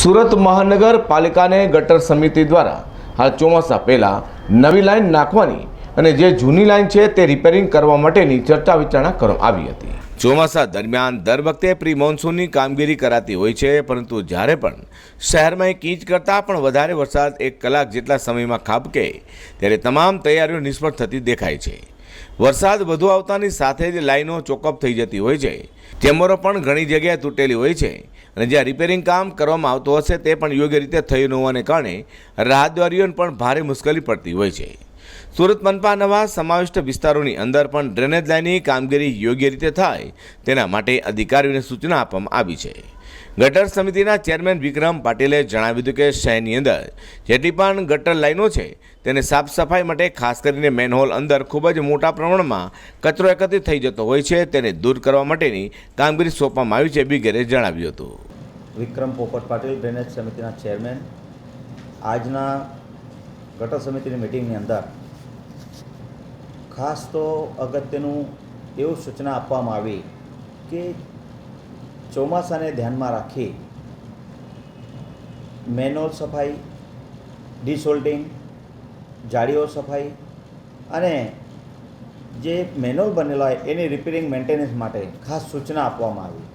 સુરત મહાનગરપાલિકાને ગટર સમિતિ દ્વારા હાલ ચોમાસા પહેલાં નવી લાઈન નાખવાની અને જે જૂની લાઈન છે તે રિપેરિંગ કરવા માટેની ચર્ચા વિચારણા કરવામાં આવી હતી. ચોમાસા દરમિયાન દર વખતે પ્રી મોન્સૂનની કામગીરી કરાતી હોય છે, પરંતુ જ્યારે પણ શહેરમાં એક ઇંચ કરતાં પણ વધારે વરસાદ એક કલાક જેટલા સમયમાં ખાબકે, ત્યારે તમામ તૈયારીઓ નિષ્ફળ થતી દેખાય છે. વરસાદ વધુ આવતાની સાથે જ લાઈનો ચોકઅપ થઈ જતી હોય છે. ચેમ્બરો પણ ઘણી જગ્યાએ તૂટેલી હોય છે અને જ્યાં રિપેરિંગ કામ કરવામાં આવતું હશે તે પણ યોગ્ય રીતે થયું ન હોવાને કારણે રાહદારીઓને પણ ભારે મુશ્કેલી પડતી હોય છે. સુરત મનપા નવા સમાવિષ્ટ વિસ્તારોની અંદર પણ ડ્રેનેજ લાઇનની કામગીરી યોગ્ય રીતે થાય તેના માટે અધિકારીઓને સૂચના આપવામાં આવી છે. ગટર સમિતિના ચેરમેન વિક્રમ પાટીલે જણાવ્યું હતું કે શહેરની અંદર જેટલી પણ ગટર લાઈનો છે, તેને સાફ સફાઈ માટે ખાસ કરીને મેનહોલ અંદર ખૂબ જ મોટા પ્રમાણમાં કચરો એકત્રિત થઈ જતો હોય છે, તેને દૂર કરવા માટેની કામગીરી સોંપવામાં આવી છે બિગેરે જણાવ્યું હતું. વિક્રમ પોપટ પાટીલ, ડ્રેનેજ સમિતિના ચેરમેન. આજના ગટર સમિતિની મિટિંગની અંદર ખાસ તો અગત્યનું એવું સૂચના આપવામાં આવી કે ચોમાસાને ધ્યાનમાં રાખી મેનોલ સફાઈ, ડિસોલ્ટિંગ, જાળીઓ સફાઈ અને જે મેનોલ બનેલા હોય એની રિપેરિંગ મેન્ટેનન્સ માટે ખાસ સૂચના આપવામાં આવી.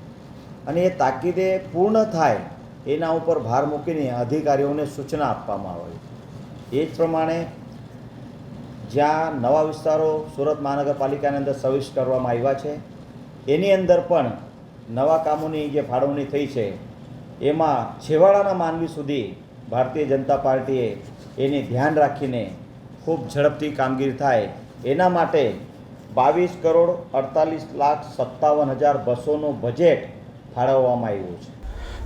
અને એ તાકીદે પૂર્ણ થાય એના ઉપર ભાર મૂકીને અધિકારીઓને સૂચના આપવામાં આવી. એ જ પ્રમાણે જ્યાં નવા વિસ્તારો સુરત મહાનગરપાલિકાની અંદર સર્વિસ કરવામાં આવ્યા છે, એની અંદર પણ નવા કામોની જે ફાળવણી થઈ છે, એમાં છેવાડાના માનવી સુધી ભારતીય જનતા પાર્ટીએ એને ધ્યાન રાખીને ખૂબ ઝડપથી કામગીરી થાય. એના માટે બાવીસ કરોડ અડતાલીસ લાખ સત્તાવન હજાર બસોનું બજેટ ફાળવવામાં આવ્યું છે.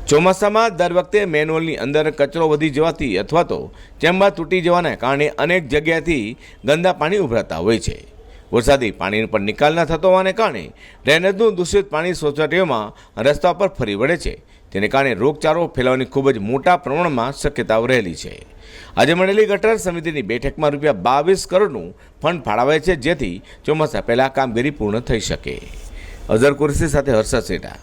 ચોમાસામાં દર વખતે મેનહોલની અંદર કચરો વધી જવાથી અથવા તો ચેમ્બર તૂટી જવાના કારણે અનેક જગ્યાએથી ગંદા પાણી ઉભરાતા હોય છે. વરસાદી પાણી પણ નિકાલ ન થતો હોવાને કારણે ડ્રેનેજનું દૂષિત પાણી સોસાયટીઓમાં રસ્તા પર ફરી વળે છે. તેને કારણે રોગચાળો ફેલાવાની ખૂબ જ મોટા પ્રમાણમાં શક્યતાઓ રહેલી છે. આજે મળેલી ગટર સમિતિની બેઠકમાં રૂપિયા બાવીસ કરોડનું ફંડ ફાળવાય છે જેથી ચોમાસા પહેલાં કામગીરી પૂર્ણ થઈ શકે. અઝર કુરશી સાથે હર્ષદ સેઠા